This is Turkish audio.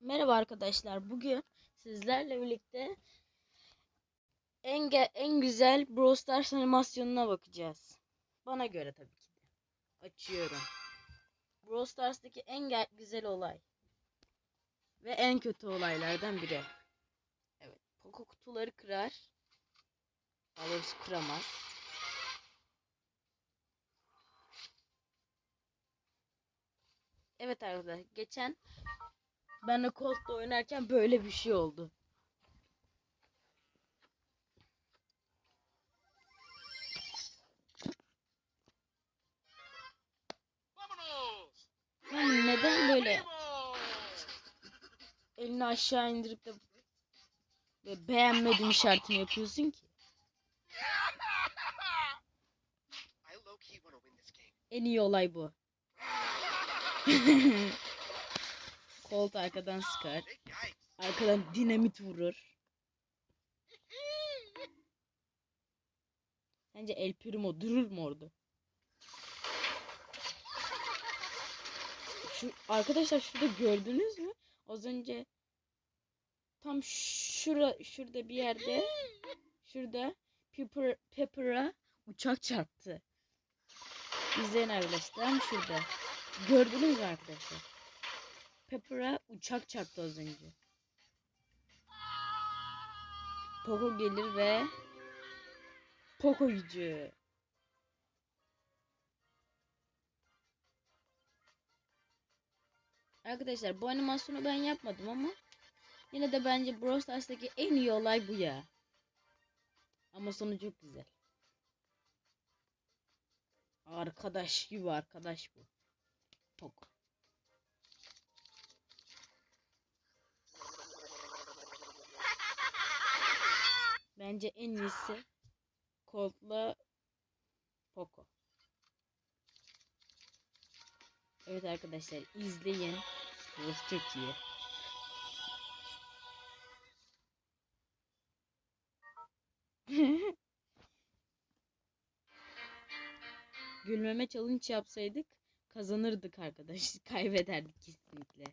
Merhaba arkadaşlar. Bugün sizlerle birlikte en en güzel Brawl Stars animasyonuna bakacağız. Bana göre tabii ki. Açıyorum. Brawl Stars'taki en güzel olay ve en kötü olaylardan biri. Evet, Poco kutuları kırar. Daha kıramaz. Evet arkadaşlar, geçen ben de Colt'la oynarken böyle bir şey oldu. Neden böyle elini aşağı indirip de ve beğenmedim işaretini yapıyorsun ki? En iyi olay bu. Colt arkadan sıkar. Arkadan dinamit vurur. Sence El Primo durur mu orada? Şu, arkadaşlar şurada gördünüz mü? Az önce tam şura, şurada bir yerde şurada Pepper, uçak çarptı. İzleyin arkadaşlar şurada. Gördünüz mü arkadaşlar? Pepper'a uçak çarptı az önce. Poco gelir ve Poco gücü. Arkadaşlar bu animasyonu ben yapmadım ama yine de bence Brawl Stars'taki en iyi olay bu ya. Ama sonu çok güzel. Arkadaş gibi arkadaş bu. Poco. Bence en iyisi Colt'la Poco. Evet arkadaşlar izleyin. Burası çok iyi. Gülmeme challenge yapsaydık kazanırdık arkadaş. Kaybederdik kesinlikle.